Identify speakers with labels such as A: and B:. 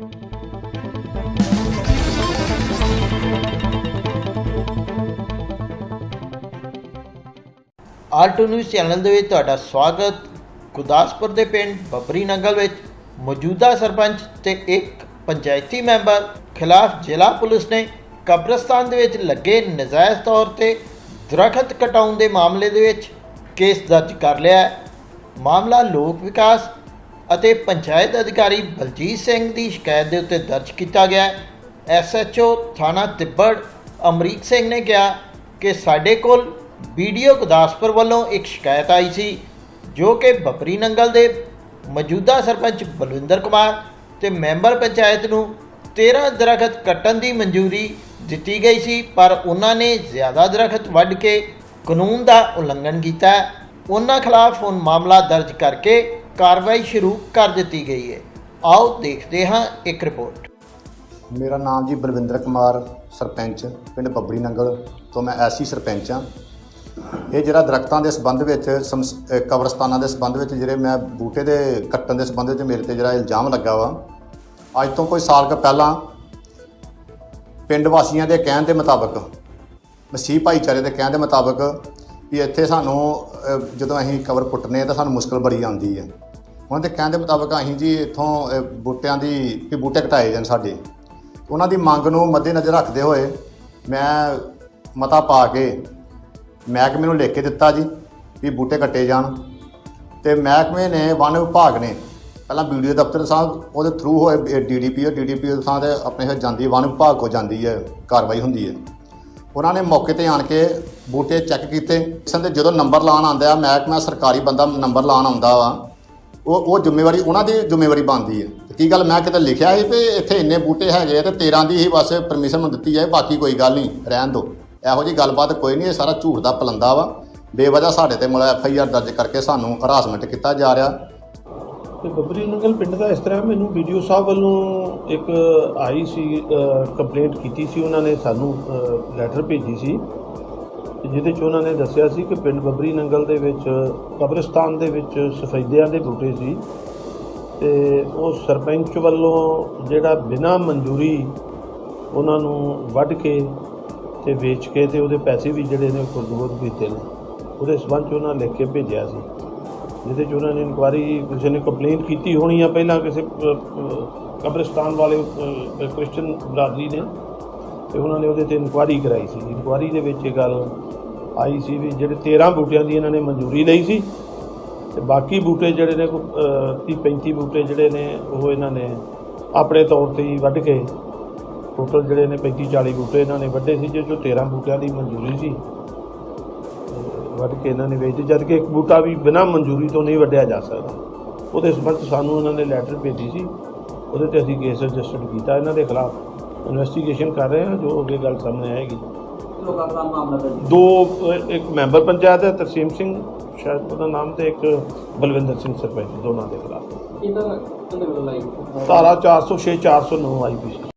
A: Alto news channel ਦੇ ਵਿੱਚ ਤੁਹਾਡਾ ਸਵਾਗਤ। ਗੁਰਦਾਸਪੁਰ ਦੇ ਪਿੰਡ ਬੱਬਰੀ ਨੰਗਲ ਵਿੱਚ ਮੌਜੂਦਾ ਸਰਪੰਚ ਤੇ ਇੱਕ ਪੰਚਾਇਤੀ ਮੈਂਬਰ ਖਿਲਾਫ ਜ਼ਿਲ੍ਹਾ ਪੁਲਿਸ ਨੇ ਕਬਰਸਤਾਨ ਦੇ ਵਿੱਚ ਲੱਗੇ ਨਜਾਇਜ਼ ਤੌਰ ਤੇ ਦਰਖਤ ਕਟਾਉਣ ਦੇ ਮਾਮਲੇ ਦੇ ਵਿੱਚ ਕੇਸ ਦਰਜ ਕਰ ਲਿਆ ਹੈ। ਮਾਮਲਾ ਲੋਕ ਵਿਕਾਸ ਅਤੇ ਪੰਚਾਇਤ ਅਧਿਕਾਰੀ ਬਲਜੀਤ ਸਿੰਘ ਦੀ ਸ਼ਿਕਾਇਤ ਦੇ ਉੱਤੇ ਦਰਜ ਕੀਤਾ ਗਿਆ। ਹੈ ਐਸਐਚਓ ਥਾਣਾ ਤਿੱਬੜ, ਅਮਰੀਕ ਸਿੰਘ ਨੇ ਕਿਹਾ ਕਿ ਸਾਡੇ ਕੋਲ ਵੀਡੀਓ ਗੁਰਦਾਸਪੁਰ ਵੱਲੋਂ ਇੱਕ ਸ਼ਿਕਾਇਤ ਆਈ ਸੀ, ਜੋ ਕਿ ਬੱਬਰੀ ਨੰਗਲ ਦੇ ਮੌਜੂਦਾ ਸਰਪੰਚ ਬਲਵਿੰਦਰ ਕੁਮਾਰ ਤੇ ਮੈਂਬਰ ਪੰਚਾਇਤ ਨੂੰ 13 ਦਰਖਤ ਕੱਟਣ ਦੀ ਮਨਜ਼ੂਰੀ ਦਿੱਤੀ ਗਈ ਸੀ, ਪਰ ਉਹਨਾਂ ਨੇ ਜ਼ਿਆਦਾ ਦਰਖਤ ਵੱਢ ਕੇ ਕਾਨੂੰਨ ਦਾ ਉਲੰਘਣ ਕੀਤਾ। ਉਹਨਾਂ ਖਿਲਾਫ ਹੁਣ ਮਾਮਲਾ ਦਰਜ ਕਰਕੇ ਕਾਰਵਾਈ ਸ਼ੁਰੂ ਕਰ ਦਿੱਤੀ ਗਈ ਹੈ। ਆਓ ਦੇਖਦੇ ਹਾਂ ਇੱਕ ਰਿਪੋਰਟ।
B: ਮੇਰਾ ਨਾਮ ਜੀ ਬਲਵਿੰਦਰ ਕੁਮਾਰ, ਸਰਪੰਚ, ਪਿੰਡ ਬੱਬਰੀ ਨੰਗਲ ਤੋਂ ਮੈਂ ਐਸੀ ਸਰਪੰਚ ਹਾਂ। ਇਹ ਜਿਹੜਾ ਦਰਖਤਾਂ ਦੇ ਸੰਬੰਧ ਵਿੱਚ ਸਮਸ- ਕਬਰਸਤਾਨਾਂ ਦੇ ਸੰਬੰਧ ਵਿੱਚ ਜਿਹੜੇ ਮੈਂ ਬੂਟੇ ਦੇ ਕੱਟਣ ਦੇ ਸੰਬੰਧ ਵਿੱਚ ਮੇਰੇ ਤੇ ਜਿਹੜਾ ਇਲਜ਼ਾਮ ਲੱਗਾ ਵਾ, ਅੱਜ ਤੋਂ ਕੋਈ ਸਾਲ ਕੁ ਪਹਿਲਾਂ ਪਿੰਡ ਵਾਸੀਆਂ ਦੇ ਕਹਿਣ ਦੇ ਮੁਤਾਬਕ, ਮਸੀਹ ਭਾਈਚਾਰੇ ਦੇ ਕਹਿਣ ਦੇ ਮੁਤਾਬਕ ਵੀ ਇੱਥੇ ਸਾਨੂੰ ਜਦੋਂ ਅਸੀਂ ਕਬਰ ਪੁੱਟਨੇ ਤਾਂ ਸਾਨੂੰ ਮੁਸ਼ਕਲ ਬੜੀ ਆਉਂਦੀ ਹੈ। ਉਹਨਾਂ ਦੇ ਕਹਿਣ ਦੇ ਮੁਤਾਬਕ ਅਸੀਂ ਜੀ ਇੱਥੋਂ ਅਹ, ਬੂਟਿਆਂ ਦੀ ਵੀ ਬੂਟੇ ਘਟਾਏ ਜਾਣ ਸਾਡੇ। ਉਹਨਾਂ ਦੀ ਮੰਗ ਨੂੰ ਮੱਦੇਨਜ਼ਰ ਰੱਖਦੇ ਹੋਏ ਮੈਂ ਮਤਾ ਪਾ ਕੇ ਮਹਿਕਮੇ ਨੂੰ ਲਿਖ ਕੇ ਦਿੱਤਾ ਜੀ ਵੀ ਬੂਟੇ ਕੱਟੇ ਜਾਣ। ਤੇ ਮਹਿਕਮੇ ਨੇ ਵਨ ਵਿਭਾਗ ਨੇ ਪਹਿਲਾਂ ਵੀਡੀਓ ਦਫ਼ਤਰ ਸਾਹਿਬ ਉਹਦੇ ਥਰੂ ਹੋਏ ਡੀਡੀਪੀ ਡੀਡੀਪੀ ਦੇ ਥਾਂ ਤੇ ਆਪਣੇ ਫਿਰ ਜਾਂਦੀ ਹੈ, ਵਨ ਵਿਭਾਗ ਕੋ ਜਾਂਦੀ ਹੈ ਕਾਰਵਾਈ ਹੁੰਦੀ ਹੈ। ਉਹਨਾਂ ਨੇ ਮੌਕੇ ਤੇ ਆਣ ਕੇ ਬੂਟੇ ਚੈੱਕ ਕੀਤੇ। ਸੰਦੇ ਜਦੋਂ ਨੰਬਰ ਲਾਉਣ ਆਉਂਦਾ ਆ ਮਹਿਕਮਾ ਸਰਕਾਰੀ ਬੰਦਾ ਨੰਬਰ ਲਾਉਣ ਆਉਂਦਾ ਵਾ ਉਹ ਉਹ ਜ਼ਿੰਮੇਵਾਰੀ ਉਹਨਾਂ ਦੀ ਜ਼ਿੰਮੇਵਾਰੀ ਬਣਦੀ ਹੈ। ਤੇ ਕੀ ਗੱਲ, ਮੈਂ ਕਿਤੇ ਲਿਖਿਆ ਸੀ ਵੀ ਇੱਥੇ ਇੰਨੇ ਬੂਟੇ ਹੈਗੇ ਆ ਤੇ 13 ਦੀ ਹੀ ਬਸ ਪਰਮਿਸ਼ਨ ਨੂੰ ਦਿੱਤੀ ਜਾਏ, ਬਾਕੀ ਕੋਈ ਗੱਲ ਨਹੀਂ, ਰਹਿਣ ਦਿਓ। ਇਹੋ ਜੀ ਗੱਲਬਾਤ ਕੋਈ ਨਹੀਂ, ਇਹ ਸਾਰਾ ਝੂਠ ਦਾ ਪਲੰਦਾ ਵਾ। ਬੇਵਜ੍ਹਾ ਸਾਡੇ ਤੇ ਮਤਲਬ ਐਫ ਆਈ ਆਰ ਦਰਜ ਕਰਕੇ ਸਾਨੂੰ ਹਰਾਸਮੈਂਟ ਕੀਤਾ ਜਾ ਰਿਹਾ।
C: ਤੇ ਬੱਬਰੀ ਨੰਗਲ ਪਿੰਡ ਦਾ ਇਸ ਤਰ੍ਹਾਂ ਮੈਨੂੰ ਵੀਡੀਓ ਸਾਹਿਬ ਵੱਲੋਂ ਇੱਕ ਆਈ ਸੀ ਕੰਪਲੇਂਟ ਕੀਤੀ ਸੀ। ਉਹਨਾਂ ਨੇ ਸਾਨੂੰ ਲੈਟਰ ਭੇਜੀ ਸੀ। ਜਿਹਦੇ 'ਚ ਉਹਨਾਂ ਨੇ ਦੱਸਿਆ ਸੀ ਕਿ ਪਿੰਡ ਬੱਬਰੀ ਨੰਗਲ ਦੇ ਵਿੱਚ ਕਬਰਸਤਾਨ ਦੇ ਵਿੱਚ ਸਫੈਦਿਆਂ ਦੇ ਬੂਟੇ ਸੀ ਤੇ ਉਹ ਸਰਪੰਚ ਵੱਲੋਂ ਜਿਹੜਾ ਬਿਨਾਂ ਮਨਜ਼ੂਰੀ ਉਹਨਾਂ ਨੂੰ ਵੱਢ ਕੇ ਤੇ ਵੇਚ ਕੇ ਤੇ ਉਹਦੇ ਪੈਸੇ ਵੀ ਜਿਹੜੇ ਨੇ ਖੁਰਦਬੁਰਦ ਕੀਤੇ ਨੇ। ਉਹਦੇ ਸਬੰਧ 'ਚ ਉਹਨਾਂ ਲਿਖ ਕੇ ਭੇਜਿਆ ਸੀ। ਜਿਹਦੇ 'ਚ ਉਹਨਾਂ ਨੇ ਇਨਕੁਆਰੀ ਕਿਸੇ ਨੇ ਕੰਪਲੇਂਟ ਕੀਤੀ ਹੋਣੀ ਆ ਪਹਿਲਾਂ ਕਿਸੇ ਅ, ਕਬਰਿਸਤਾਨ ਵਾਲੇ ਅ, ਕ੍ਰਿਸਚਨ ਬਰਾਦਰੀ ਨੇ ਤੇ ਉਹਨਾਂ ਨੇ ਉਹਦੇ ਤੇ ਇਨਕੁਆਰੀ ਕਰਾਈ ਸੀ। ਇਨਕੁਆਰੀ ਦੇ ਵਿੱਚ ਇਹ ਗੱਲ ਆਈ ਸੀ ਵੀ ਜਿਹੜੇ 13 ਬੂਟਿਆਂ ਦੀ ਇਹਨਾਂ ਨੇ ਮਨਜ਼ੂਰੀ ਲਈ ਸੀ ਤੇ ਬਾਕੀ ਬੂਟੇ ਜਿਹੜੇ ਨੇ 30 35 ਬੂਟੇ ਜਿਹੜੇ ਨੇ, ਉਹ ਇਹਨਾਂ ਨੇ ਆਪਣੇ ਤੌਰ ਤੇ ਹੀ ਵੱਢ ਕੇ ਟੋਟਲ ਜਿਹੜੇ ਨੇ 35 40 ਬੂਟੇ ਇਹਨਾਂ ਨੇ ਵੱਢੇ ਸੀ ਜਿਸ ਚੋਂ 13 ਬੂਟਿਆਂ ਦੀ ਮਨਜ਼ੂਰੀ ਸੀ। ਵੱਢ ਕੇ ਇਹਨਾਂ ਨੇ ਵੇਚ ਦਿੱਤੇ ਜਦ ਕਿ ਇੱਕ ਬੂਟਾ ਵੀ ਬਿਨਾਂ ਮਨਜ਼ੂਰੀ ਤੋਂ ਨਹੀਂ ਵੱਢਿਆ ਜਾ ਸਕਦਾ। ਉਹਦੇ ਸੰਬੰਧ ਸਾਨੂੰ ਇਹਨਾਂ ਨੇ ਲੈਟਰ ਭੇਜੀ ਸੀ। ਉਹਦੇ ਤੇ ਅਸੀਂ ਕੇਸ ਰਜਿਸਟਰਡ ਕੀਤਾ ਇਹਨਾਂ ਦੇ ਖਿਲਾਫ। ਇਨਵੈਸਟੀਗੇਸ਼ਨ ਕਰ ਰਹੇ ਹਾਂ, ਜੋ ਅੱਗੇ ਗੱਲ ਸਾਹਮਣੇ ਆਏਗੀ।
D: ਲੋਕਾਂ ਦਾ ਮਾਮਲਾ ਦਰਜ
C: ਦੋ ਅਹ, ਇੱਕ ਮੈਂਬਰ ਪੰਚਾਇਤ ਹੈ ਤਰਸੀਮ ਸਿੰਘ ਸ਼ਾਇਦ ਉਹਦਾ ਨਾਮ ਤੇ ਇੱਕ ਬਲਵਿੰਦਰ ਸਿੰਘ ਸਰਪੰਚ ਦੋਨਾਂ ਦੇ ਖਿਲਾਫ।
D: ਇਹਦਾ ਕਿੰਨੇ ਵੱਲੋਂ ਲਾਈ
C: ਧਾਰਾ 406 409 ਆਈਪੀਸੀ